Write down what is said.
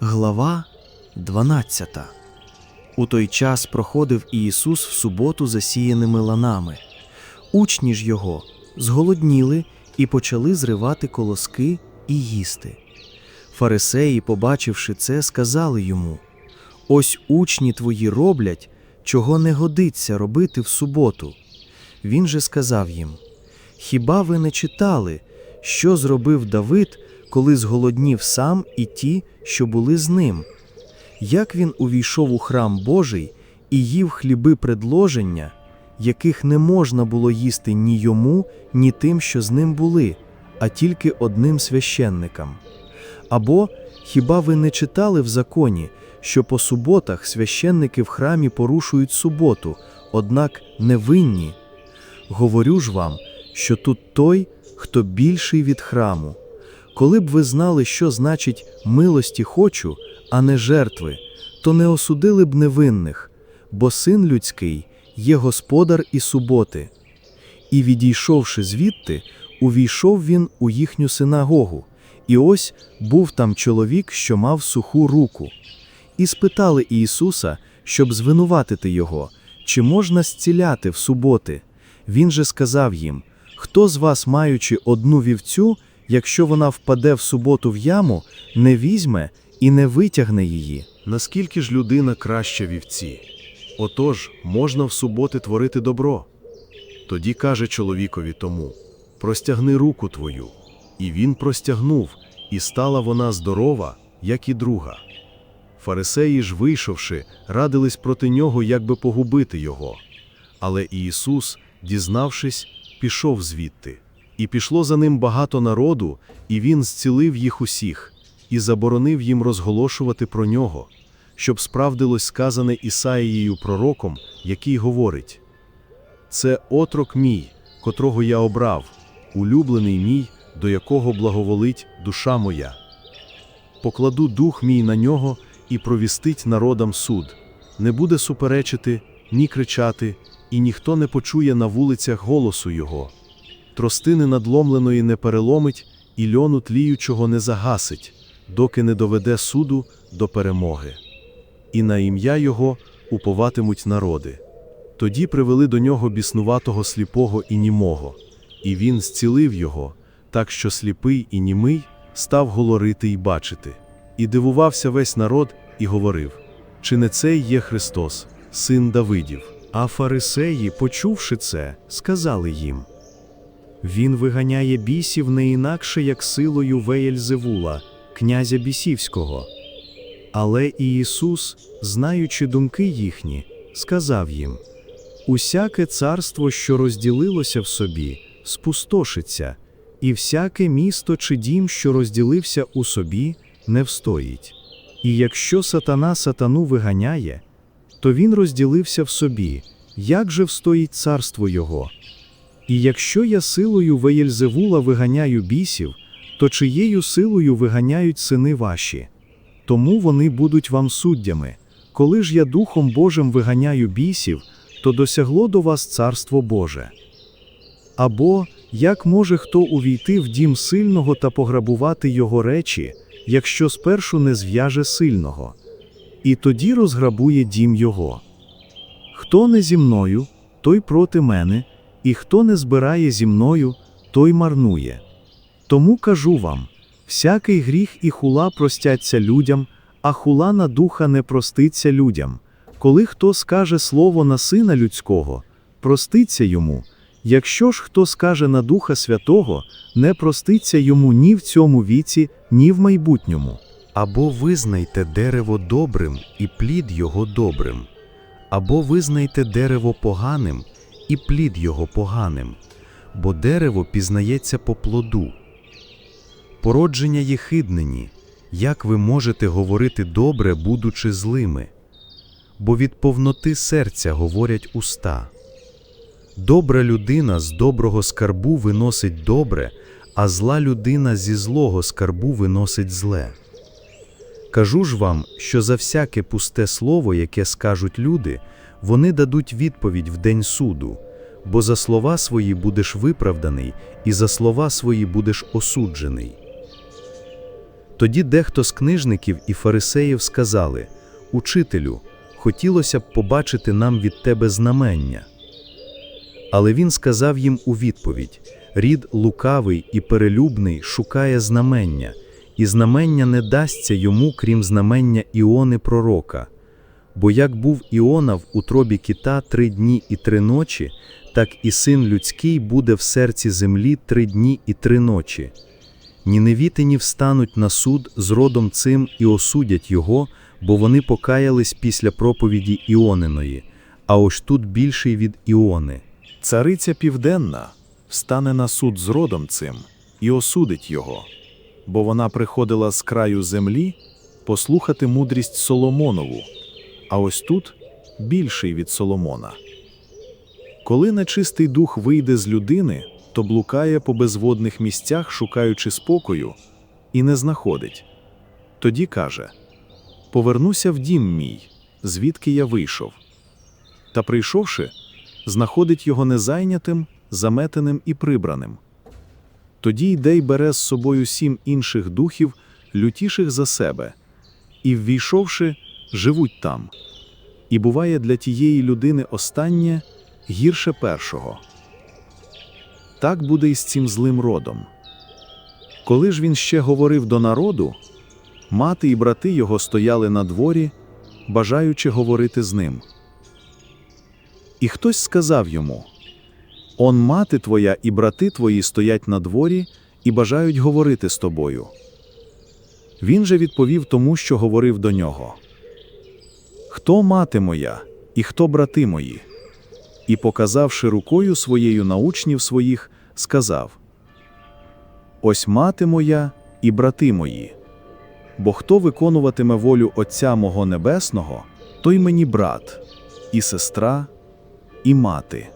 Глава 12 У той час проходив Ісус в суботу засіяними ланами. Учні ж його зголодніли і почали зривати колоски і їсти. Фарисеї, побачивши це, сказали йому: Ось учні твої роблять, чого не годиться робити в суботу. Він же сказав їм: Хіба ви не читали, що зробив Давид, коли зголоднів сам і ті, що були з ним? Як він увійшов у храм Божий і їв хліби предложення, яких не можна було їсти ні йому, ні тим, що з ним були, а тільки одним священникам? Або хіба ви не читали в законі, що по суботах священники в храмі порушують суботу, однак невинні? Говорю ж вам, що тут той, хто більший від храму. Коли б ви знали, що значить милості хочу, а не жертви, то не осудили б невинних, бо син людський є господар і суботи. І відійшовши звідти, увійшов він у їхню синагогу, і ось був там чоловік, що мав суху руку. І спитали Ісуса, щоб звинуватити його, чи можна зціляти в суботи. Він же сказав їм: Хто з вас, маючи одну вівцю, якщо вона впаде в суботу в яму, не візьме і не витягне її? Наскільки ж людина краща вівці? Отож, можна в суботи творити добро. Тоді каже чоловікові тому: Простягни руку твою. І він простягнув, і стала вона здорова, як і друга. Фарисеї ж, вийшовши, радились проти нього, як би погубити його. Але Ісус, дізнавшись, пішов звідти. І пішло за ним багато народу, і він зцілив їх усіх, і заборонив їм розголошувати про нього, щоб справдилось сказане Ісаїєю пророком, який говорить: Це отрок мій, котрого я обрав, улюблений мій, до якого благоволить душа моя. Покладу дух мій на нього і провістить народам суд, не буде суперечити, ні кричати, і ніхто не почує на вулицях голосу його. Тростини надломленої не переломить, і льону тліючого не загасить, доки не доведе суду до перемоги. І на ім'я його уповатимуть народи. Тоді привели до нього біснуватого сліпого і німого, і він зцілив його, так що сліпий і німий став говорити й бачити. І дивувався весь народ і говорив: Чи не цей є Христос, син Давидів? А фарисеї, почувши це, сказали їм: Він виганяє бісів не інакше, як силою Веєльзевула, князя бісівського. Але Ісус, знаючи думки їхні, сказав їм: Усяке царство, що розділилося в собі, спустошиться, і всяке місто чи дім, що розділився у собі, не встоїть. І якщо сатана сатану виганяє, то він розділився в собі, як же встоїть царство його? І якщо я силою Веєльзевула виганяю бісів, то чиєю силою виганяють сини ваші? Тому вони будуть вам суддями. Коли ж я Духом Божим виганяю бісів, то досягло до вас царство Боже. Або як може хто увійти в дім сильного та пограбувати його речі, якщо спершу не зв'яже сильного, і тоді розграбує дім його? Хто не зі мною, той проти мене, і хто не збирає зі мною, той марнує. Тому кажу вам: всякий гріх і хула простяться людям, а хула на духа не проститься людям. Коли хто скаже слово на сина людського, проститься йому. Якщо ж хто скаже на Духа Святого, не проститься йому ні в цьому віці, ні в майбутньому. Або визнайте дерево добрим і плід його добрим, або визнайте дерево поганим і плід його поганим, бо дерево пізнається по плоду. Породження єхиднені, як ви можете говорити добре, будучи злими, бо від повноти серця говорять уста. Добра людина з доброго скарбу виносить добре, а зла людина зі злого скарбу виносить зле. Кажу ж вам, що за всяке пусте слово, яке скажуть люди, вони дадуть відповідь в день суду, бо за слова свої будеш виправданий, і за слова свої будеш осуджений. Тоді дехто з книжників і фарисеїв сказали: Учителю, хотілося б побачити нам від тебе знамення. Але він сказав їм у відповідь: Рід лукавий і перелюбний шукає знамення, і знамення не дасться йому, крім знамення Іони пророка. Бо як був Іона в утробі кита три дні і три ночі, так і син людський буде в серці землі три дні і три ночі. Ніневітині встануть на суд з родом цим і осудять його, бо вони покаялись після проповіді Іониної, а ось тут більший від Іони. Цариця Південна встане на суд з родом цим і осудить його, бо вона приходила з краю землі послухати мудрість Соломонову, а ось тут більший від Соломона. Коли нечистий дух вийде з людини, то блукає по безводних місцях, шукаючи спокою, і не знаходить. Тоді каже: Повернуся в дім мій, звідки я вийшов. Та прийшовши, знаходить його незайнятим, заметеним і прибраним. Тоді йде й бере з собою сім інших духів, лютіших за себе, і, ввійшовши, живуть там. І буває для тієї людини останнє гірше першого. Так буде і з цим злим родом. Коли ж він ще говорив до народу, мати і брати його стояли на дворі, бажаючи говорити з ним. І хтось сказав йому: Он мати твоя і брати твої стоять на дворі і бажають говорити з тобою. Він же відповів тому, що говорив до нього: Хто мати моя, і хто брати мої? І, показавши рукою своєю на учнів своїх, сказав: Ось мати моя і брати мої. Бо хто виконуватиме волю Отця мого Небесного, той мені брат, і сестра, і мати.